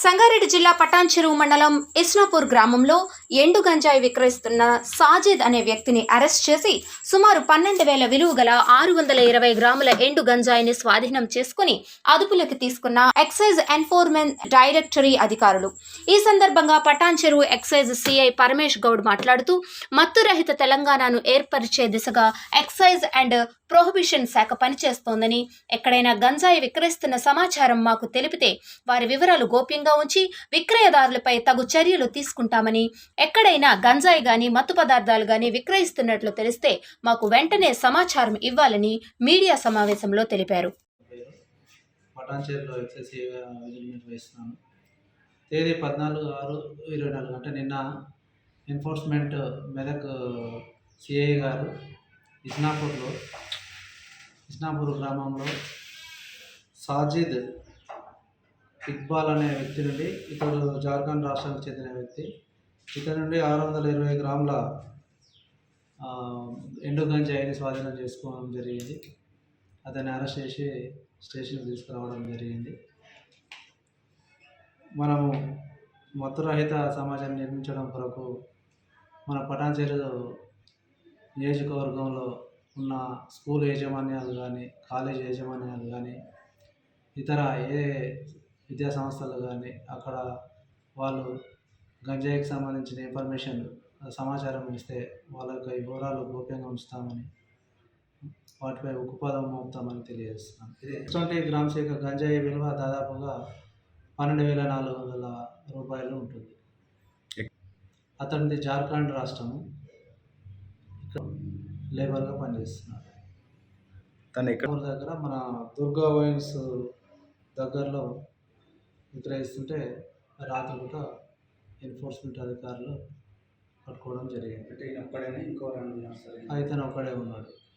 సంగారెడ్డి జిల్లా పటాన్చెరువు మండలం ఇస్నాపూర్ గ్రామంలో ఎండు గంజాయి విక్రయిస్తున్న సాజిద్ అనే వ్యక్తిని అరెస్ట్ చేసి సుమారు పన్నెండు వేల విలువ గల ఆరు వందల ఇరవై గ్రాముల ఎండు గంజాయిని స్వాధీనం చేసుకుని అదుపులోకి తీసుకున్న ఎక్సైజ్ ఎన్ఫోర్స్మెంట్ డైరెక్టరీ అధికారులు. ఈ సందర్భంగా పటాన్చెరువు ఎక్సైజ్ సిఐ పరమేష్ గౌడ్ మాట్లాడుతూ మత్తురహిత తెలంగాణను ఏర్పరిచే దిశగా ఎక్సైజ్ అండ్ ప్రొహిబిషన్ శాఖ పనిచేస్తోందని ఎక్కడైనా గంజాయి విక్రయిస్తున్న సమాచారం మాకు తెలిపితే వారి వివరాలు గోప్యంగా ఉంచి విక్రయదారులపై తగు చర్యలు తీసుకుంటామని ఎక్కడైనా గంజాయి గాని మత్తు పదార్థాలు గాని విక్రయిస్తున్నట్లు తెలిస్తే మాకు వెంటనే సమాచారం ఇవ్వాలని మీడియా సమావేశంలో తెలిపారు. పటాన్చేరులో ఎక్సైజ్ విజిలెన్స్ వేస్తున్నాను. తేదీ పద్నాలుగు ఆరు ఇరవై నాలుగు అంటే నిన్న ఎన్ఫోర్స్మెంట్ మెదక్ సిఐ గారు ఇస్నాపూర్లో ఇస్నాపూర్ గ్రామంలో సాజిద్ ఇక్బాల్ అనే వ్యక్తి నుండి ఇతడు జార్ఖండ్ రాష్ట్రానికి చెందిన వ్యక్తి. ఇతని నుండి ఆరు వందల ఇరవై గ్రాముల ఎండు గంజాయిని స్వాధీనం చేసుకోవడం జరిగింది. అతన్ని అరెస్ట్ చేసి స్టేషన్కి తీసుకురావడం జరిగింది. మనము మత్తురహిత సమాజాన్ని నిర్మించడం కొరకు మన పటాన్చేరు నియోజకవర్గంలో ఉన్న స్కూల్ యాజమాన్యాలు కానీ కాలేజ్ యాజమాన్యాలు కానీ ఇతర ఏ విద్యా సంస్థలు కానీ అక్కడ వాళ్ళు గంజాయికి సంబంధించిన ఇన్ఫర్మేషన్ సమాచారం ఇస్తే వాళ్ళ యొక్క వివరాలు గోప్యంగా ఉంచుతామని వాటిపై ఉక్కుపాదం మోపుతామని తెలియజేస్తున్నాను. ఇది గ్రామ్స్ యొక్క గంజాయి విలువ దాదాపుగా పన్నెండు వేల నాలుగు వందల రూపాయలు ఉంటుంది. అతనిది జార్ఖండ్ రాష్ట్రము. ఇక్కడ లేబర్గా పనిచేస్తున్నాడు తను దగ్గర మన దుర్గా వైన్స్ దగ్గరలో విక్రయిస్తుంటే రాత్రి కూడా ఎన్ఫోర్స్మెంట్ అధికారులు పట్టుకోవడం జరిగింది. అంటే ఈయన ఒక్కడైనా? ఇంకో అయితే ఒక్కడే ఉన్నాడు.